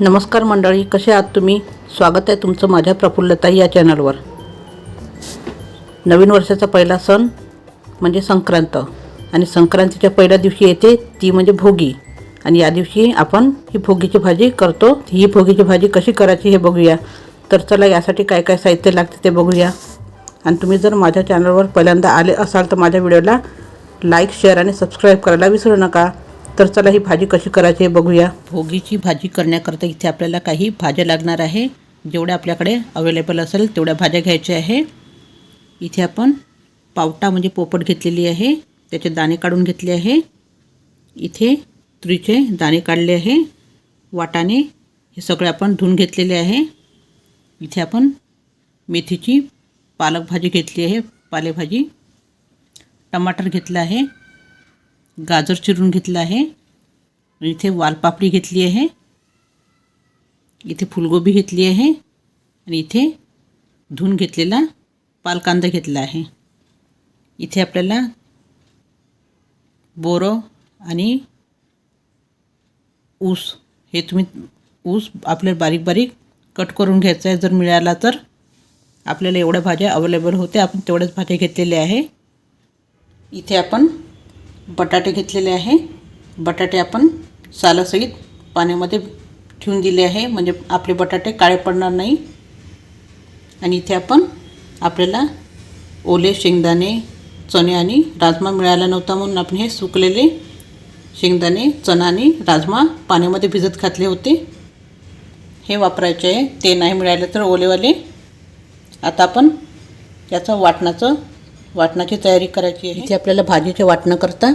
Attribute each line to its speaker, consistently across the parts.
Speaker 1: नमस्कार मंडळी कसे आहात तुम्ही? स्वागत आहे तुमचं माझ्या प्रफुल्लताई या चॅनलवर. नवीन वर्षाचा पहिला सण म्हणजे संक्रांत आणि संक्रांतीच्या पहिल्या दिवशी येते ती म्हणजे भोगी. आणि या दिवशी आपण ही भोगीची भाजी करतो. ही भोगीची भाजी कशी करायची हे बघूया. तर चला यासाठी काय काय साहित्य लागते ते बघूया. आणि तुम्ही जर माझ्या चॅनलवर पहिल्यांदा आले असाल तर माझ्या व्हिडिओला लाईक शेअर आणि सबस्क्राईब करायला विसरू नका. तर चला ही भाजी कशी करायची बघूया. भोगीची भाजी करण्याकरता इथे आपल्याला काही भाज्या लागणार आहे. जेवढ्या आपल्याकडे अवेलेबल असेल तेवढ्या भाज्या घ्यायच्या आहे. इथे आपण पावटा म्हणजे पोपट घेतलेली आहे. त्याचे दाणे काढून घेतले आहे. इथे तुरीचे दाणे काढले आहे. वाटाणे हे सगळे आपण धुवून घेतलेले आहे. इथे आपण मेथीची पालक भाजी घेतली आहे. पालेभाजी. टमाटर घेतलं आहे. गाजर चिरून घेतलं आहे. इथे वालपापडी घेतली आहे. इथे फुलगोबी घेतली आहे. आणि इथे धुवून घेतलेला पालकांदा घेतला आहे. इथे आपल्याला बोरं आणि ऊस हे तुम्ही ऊस आपल्याला बारीक बारीक कट करून घ्यायचं आहे. जर मिळाला तर आपल्याला एवढ्या भाज्या अवेलेबल होत्या. आपण तेवढ्याच भाज्या घेतलेल्या आहे. इथे आपण बटाटे घेतलेले आहे. बटाटे आपण सालासहित पाण्यामध्ये ठेवून दिले आहे. म्हणजे आपले बटाटे काळे पडणार नाही. आणि इथे आपण आपल्याला ओले शेंगदाणे चणे आणि राजमा मिळाला नव्हता म्हणून आपण हे सुकलेले शेंगदाणे चणा आणि राजमा पाण्यामध्ये भिजत घातले होते. हे वापरायचे आहे. ते नाही मिळाले तर ओलेवाले. आता आपण याचं वाटणाचं वाटणाची तयारी करायची आहे. इथे आपल्याला भाजीचे वाटणं करता.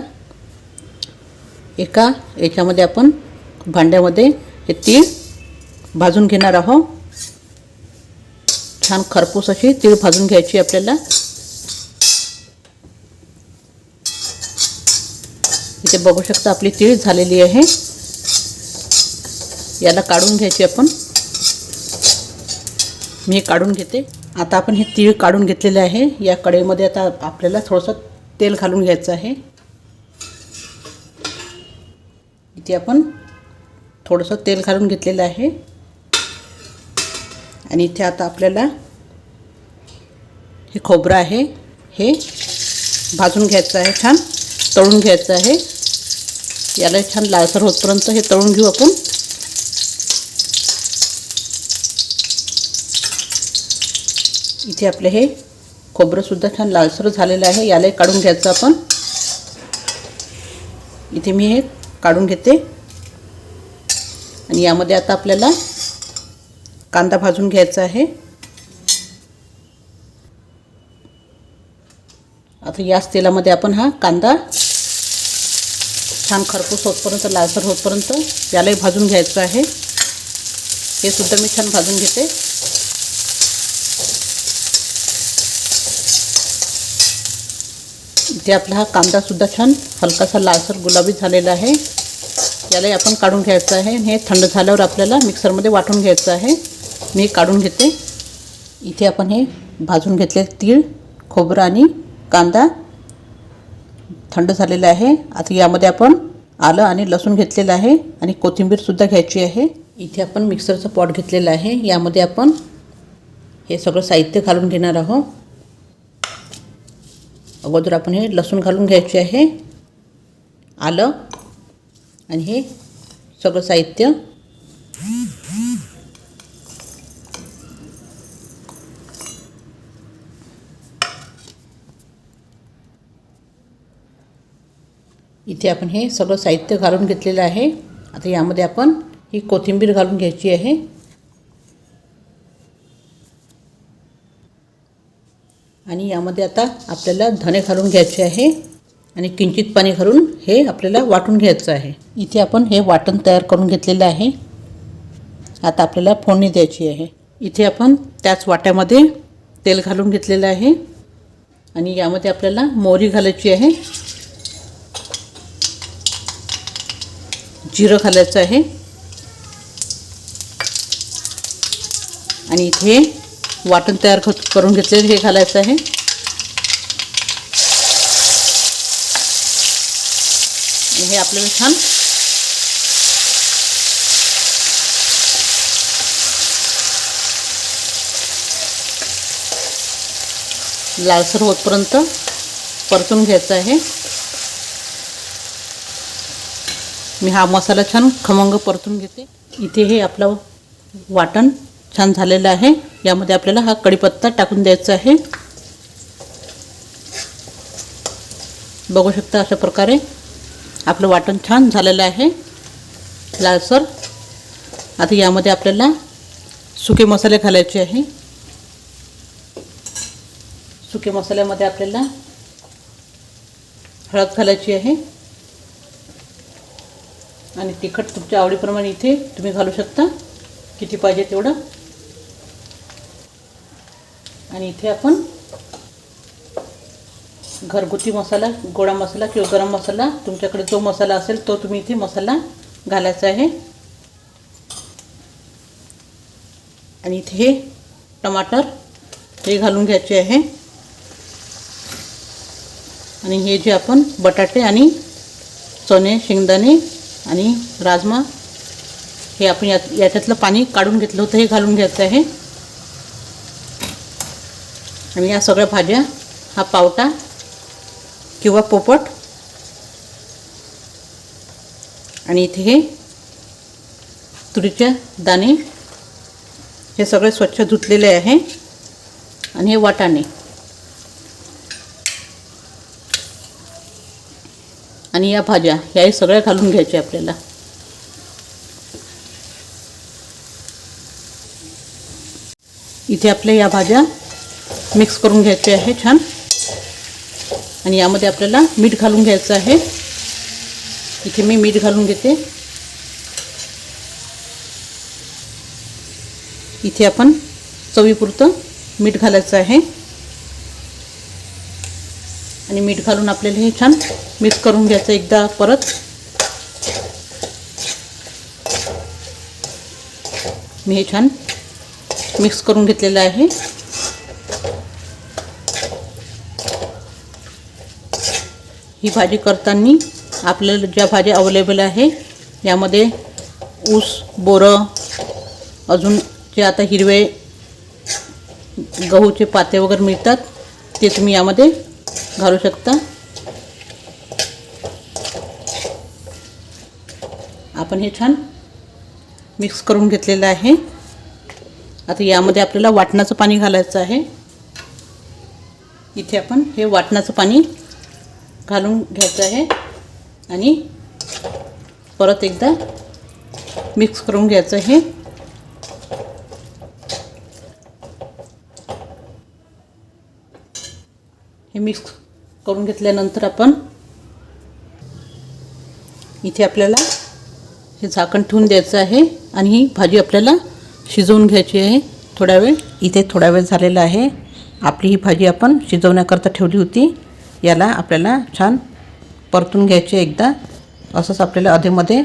Speaker 1: एका याच्यामध्ये आपण भांड्यामध्ये हे तीळ भाजून घेणार आहोत. छान खरपूस अशी तीळ भाजून घ्यायची आपल्याला. इथे बघू शकता आपली तीळ झालेली आहे. याला काढून घ्यायची आपण. मी हे काढून घेते. आता आपण हे तीळ काढून घेतलेले आहे. या कढईमध्ये आता आपल्याला थोडंसं तेल घालून घ्यायचं आहे. इथे आपण थोडंसं तेल घालून घेतलेलं आहे. आणि इथे आता आपल्याला हे खोबरं आहे. हे भाजून घ्यायचं आहे छान तळून घ्यायचं आहे. याला छान लालसर होतपर्यंत हे तळून घेऊ आपण. इथे आपले हे खोबरंसुद्धा छान लालसर झालेलं आहे. यालाही काढून घ्यायचं आपण. इथे मी हे काढून घेते. आणि यामध्ये आता आपल्याला कांदा भाजून घ्यायचा आहे. आता याच तेलामध्ये आपण हा कांदा छान खरपूस होतपर्यंत लालसर होतपर्यंत यालाही भाजून घ्यायचं आहे. हे सुद्धा मी छान भाजून घेते. इथे आपला हा कांदासुद्धा छान हलकासा लालसर गुलाबी झालेला आहे. यालाही आपण काढून घ्यायचं आहे हे थंड झाल्यावर आपल्याला मिक्सरमध्ये वाटून घ्यायचं आहे. मी काढून घेते. इथे आपण हे भाजून घेतले तीळ खोबरं आणि कांदा. थंड झालेला आहे. आता यामध्ये आपण आलं आणि लसूण घेतलेलं आहे आणि कोथिंबीरसुद्धा घ्यायची आहे. इथे आपण मिक्सरचं पॉट घेतलेलं आहे. यामध्ये आपण हे सगळं साहित्य घालून घेणार आहोत. अगोदर आपण हे लसूण घालून घ्यायचे आहे. आलं. आणि हे सगळं साहित्य. इथे आपण हे सगळं साहित्य घालून घेतलेलं आहे. आता यामध्ये आपण ही कोथिंबीर घालून घ्यायची आहे. आणि यामध्ये आता आपल्याला धणे घालून घ्यायचे आहे आणि किंचित पाणी घालून हे आपल्याला वाटून घ्यायचं आहे. इथे आपण हे वाटण तयार करून घेतलेलं आहे. आता आपल्याला फोडणी द्यायची आहे. इथे आपण त्याच वाट्यामध्ये तेल घालून घेतलेलं आहे. आणि यामध्ये आपल्याला मोहरी घालायची आहे. जिरं घालायचं आहे. आणि इथे वाटण तयार करून घेतले हे घालायचं आहे. हे आपल्याला छान. लालसर होतपर्यंत परतून घ्यायचं आहे. मी हा मसाला छान खमंग परतून घेते. इथे हे आपलं वाटण छान झालेलं आहे. यामध्ये आपल्याला हा कढीपत्ता टाकून द्यायचा आहे. बघू शकता अशा प्रकारे आपलं वाटण छान झालेलं आहे. लालसर आता यामध्ये आपल्याला सुके मसाले घालायचे आहे. सुके मसाल्यामध्ये आपल्याला हळद घालायची आहे. आणि तिखट तुमच्या आवडीप्रमाणे इथे तुम्ही घालू शकता. किती पाहिजे तेवढं. आणि इथे आपण घरगुती मसाला गोडा मसाला किंवा गरम मसाला तुमच्याकडे जो मसाला असेल तो तुम्ही इथे मसाला घालायचा आहे. आणि इथे हे टमाटर हे घालून घ्यायचे आहे. आणि हे जे आपण बटाटे आणि चणे शेंगदाणे आणि राजमा हे आपण यात याच्यातलं पाणी काढून घेतलं होतं हे घालून घ्यायचं आहे. आणि या सगळ्या भाज्या हा पावटा किंवा पोपट. आणि इथे हे तुरीचे दाणे. हे सगळे स्वच्छ धुतलेले आहे. आणि हे वाटाणे. आणि या भाज्या ह्याही सगळ्या घालून घ्यायच्या आपल्याला. इथे आपल्या या भाज्या मिक्स करून घ्यायचे आहे छान. आणि यामध्ये आपल्याला मीठ घालून घ्यायचं आहे. इथे मी मीठ घालून घेते. इथे आपण चवीपुरतं मीठ घालायचं आहे. आणि मीठ घालून आपल्याला हे छान मिक्स करून घ्यायचं एकदा परत. मी हे छान मिक्स करून घेतलेलं आहे. ही भाजी करताना आपल्याला ज्या भाज्या अवेलेबल आहे यामध्ये ऊस बोरं अजून जे आता हिरवे गहूचे पाते वगैरे मिळतात ते तुम्ही यामध्ये घालू शकता. आपण हे छान मिक्स करून घेतलेलं आहे. आता यामध्ये आपल्याला वाटणाचं पाणी घालायचं आहे. इथे आपण हे वाटणाचं पाणी घालून घ्यायचं आहे. आणि परत एकदा मिक्स करून घ्यायचं आहे. हे मिक्स करून घेतल्यानंतर आपण इथे आपल्याला हे झाकण ठेवून द्यायचं आहे. आणि ही भाजी आपल्याला शिजवून घ्यायची आहे. थोडा वेळ इथे थोडा वेळ झालेला आहे. आपली ही भाजी आपण शिजवण्याकरता ठेवली होती. याला आपल्याला छान परतून घ्यायचे एकदा. असंच आपल्याला अधेमध्ये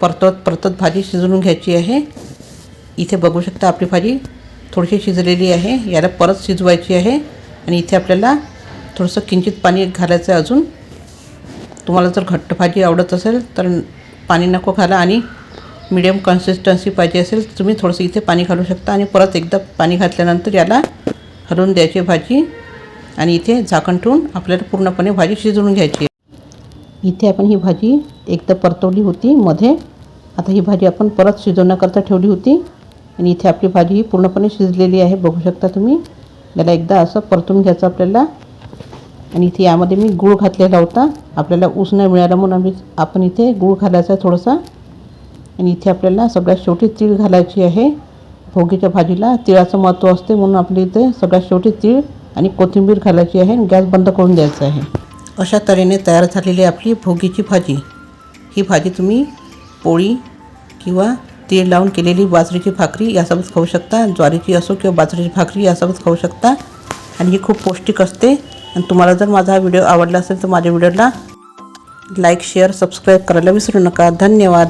Speaker 1: परतत परतत भाजी शिजवून घ्यायची आहे. इथे बघू शकता आपली भाजी थोडीशी शिजलेली आहे. याला परत शिजवायची आहे. आणि इथे आपल्याला थोडंसं किंचित पाणी घालायचं आहे अजून. तुम्हाला जर घट्ट भाजी आवडत असेल तर पाणी नको घाला आणि मिडियम कन्सिस्टन्सी पाहिजे असेल तर तुम्ही थोडंसं इथे पाणी घालू शकता. आणि परत एकदा पाणी घातल्यानंतर याला हलवून द्यायची भाजी. आणि इथे झाकण ठेवून आपल्याला पूर्णपणे भाजी शिजवून घ्यायची इथे आपण ही भाजी एकदा परतवली होती मध्ये. आता ही भाजी आपण परत शिजवण्याकरता ठेवली होती. आणि इथे आपली भाजी ही पूर्णपणे शिजलेली आहे बघू शकता तुम्ही. त्याला एकदा असं परतून घ्यायचं आपल्याला. आणि इथे यामध्ये मी गूळ घातलेला होता. आपल्याला ऊस नाही मिळाला म्हणून आम्ही आपण इथे गूळ घालायचा आहे थोडासा. आणि इथे आपल्याला सगळ्यात शेवटी तीळ घालायची आहे. भोगीच्या भाजीला तिळाचं महत्त्व असते म्हणून आपल्या इथे सगळ्यात शेवटी तीळ आणि कोथिंबीर घालायची आहे आणि गॅस बंद करून द्यायचा आहे. अशा तऱ्हेने तयार झालेली आपली भोगीची भाजी. ही भाजी तुम्ही पोळी किंवा तीळ लावून केलेली बाजरीची भाकरी यासोबत खाऊ शकता ज्वारीची असो किंवा बाजरीची भाकरी यासोबत खाऊ शकता. आणि ही खूप पौष्टिक असते. आणि तुम्हाला जर माझा हा व्हिडिओ आवडला असेल तर माझ्या व्हिडिओला लाईक शेअर सबस्क्राईब करायला विसरू नका. धन्यवाद.